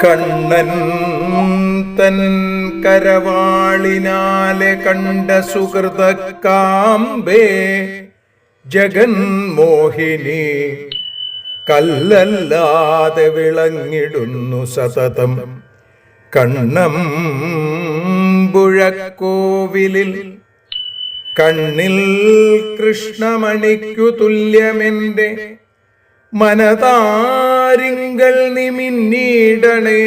കണ്ണൻ തൻ കരവാളിനാലെ കണ്ട സുഹൃതക്കാമ്പേ ജഗന്മോഹിനി കല്ലല്ലാതെ വിളങ്ങിടുന്നു സതതം. കണ്ണം പുഴക്കോവിലിൽ കണ്ണിൽ കൃഷ്ണമണിക്കു തുല്യമെന്റെ മനതാരിങ്കൾ നിമിന്നീടണേ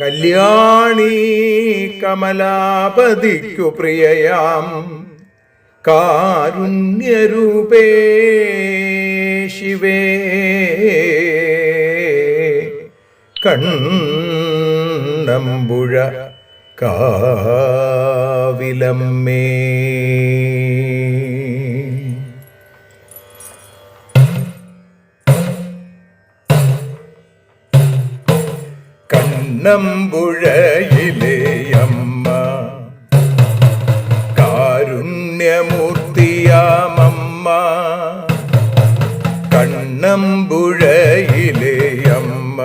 കല്യാണി കമലാപതിക്കു പ്രിയയാം. കാരുണ്യരൂപേ ശിവേ. കണ്ണമ്പുഴ കാവിലമ്മേ. കണ്ണമ്പുഴയിലെ അമ്മ. കാരുണ്യമൂർത്തിയാമമ്മ. കണ്ണമ്പുഴയിലെ അമ്മ.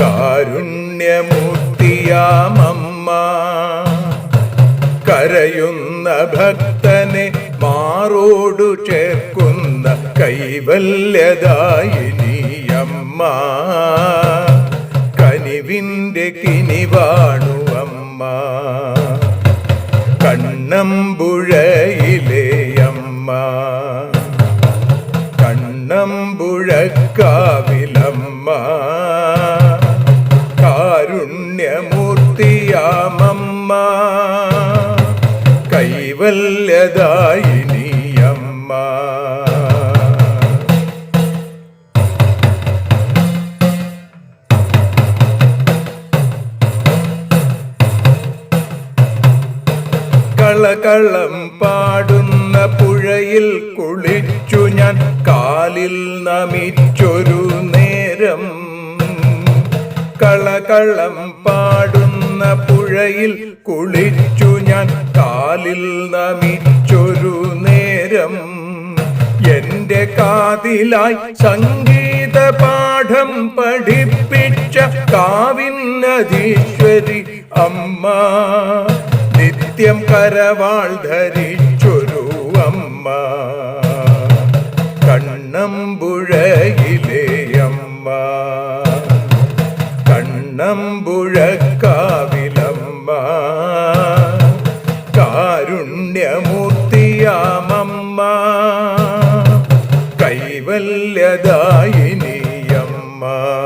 കാരുണ്യമൂർത്തിയാമമ്മ. കരയുന്ന ഭക്തനെ മാറോടു ചേർക്കുന്ന കൈവല്യദായിനിയമ്മ കനിവിന്റെ കിനിവാണു അമ്മ. കണ്ണമ്പുഴയിലെ അമ്മ. കണ്ണമ്പുഴക്കാവിലമ്മ. കളകളം പാടുന്ന പുഴയിൽ കുളിച്ചു ഞാൻ കാലിൽ നമിച്ചൊരു നേരം. കളകളം പാടുന്ന പുഴയിൽ കുളിച്ചു ഞാൻ കാലിൽ നമിച്ചൊരു നേരം. എന്റെ കാതിലായി സംഗീത പാഠം പഠിപ്പിച്ച കാവിന്നധീശ്വരി അമ്മ. നിത്യം കരവാൾ ധരിച്ചൊരു അമ്മ. കണ്ണമ്പുഴയിലെ അമ്മ. കണ്ണമ്പുഴക്കാവിലമ്മ. കാരുണ്യമൂർത്തിയാമമ്മ. കൈവല്യദായിനിയമ്മ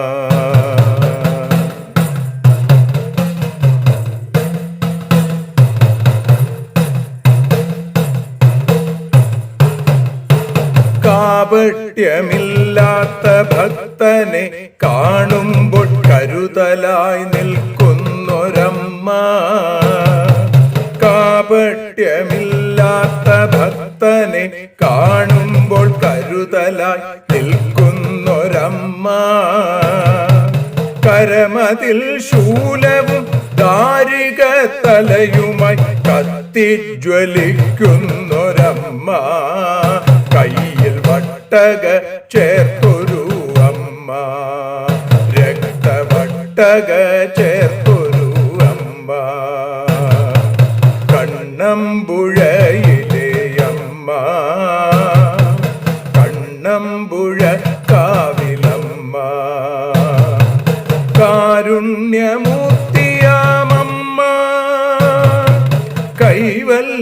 കാപട്യമില്ലാത്ത ഭക്തനെ കാണുമ്പോൾ കരുതലായി നിൽക്കുന്നൊരമ്മ. കാപട്യമില്ലാത്ത ഭക്തനെ കാണുമ്പോൾ കരുതലായി നിൽക്കുന്നൊരമ്മ. കരമതിൽ ശൂലവും ദാരിക തലയുമായി കത്തിജ്വലിക്കുന്നൊരമ്മ. വട്ടക ചേർത്തൊരു അമ്മ. രക്തവട്ടക ചേർത്തൊരു അമ്മ. കണ്ണമ്പുഴയിലെ അമ്മ. കണ്ണമ്പുഴ കാവിലമ്മ. കാരുണ്യമൂർത്തിയാമമ്മ. കൈവല്യദായിനിയമ്മ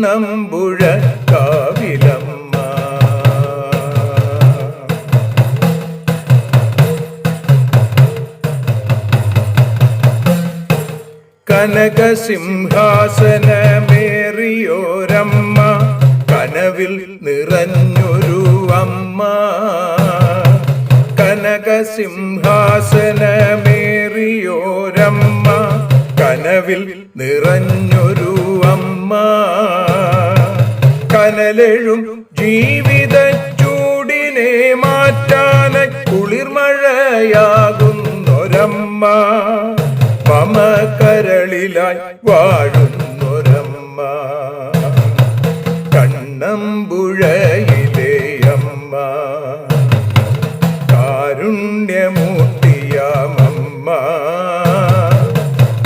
കണ്ണമ്പുഴ കാവിലമ്മ. കനകസിംഹാസനമേറിയോരമ്മ കനവിൽ നിറഞ്ഞൊരു അമ്മ. കനകസിംഹാസനമേറിയോരമ്മ കനവിൽ നിറഞ്ഞൊരു കനലെഴും ജീവിത ചൂടിനെ മാറ്റാന കുളിർമഴയാകുന്നൊരമ്മ. മമകരളിലായി വാഴുന്നൊരമ്മ. കണ്ണമ്പുഴയിലെ അമ്മ കാരുണ്യമൂർത്തിയാമമ്മ.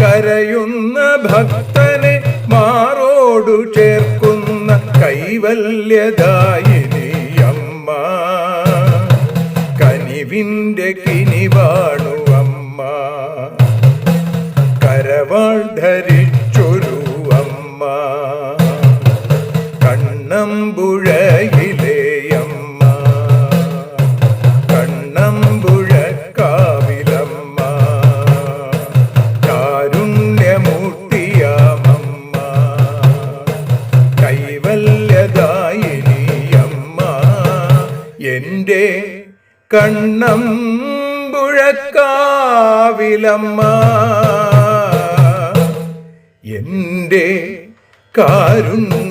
കരയുന്ന ഭക്തി കൈവല്യദായിനി അമ്മ. കനിവിന്റെ കിനിവാണു അമ്മ. കരവാൾ ധരിച്ചൊരു എന്റെ കണ്ണമ്പുഴക്കാവിലമ്മ എന്റെ കാരുണ്യ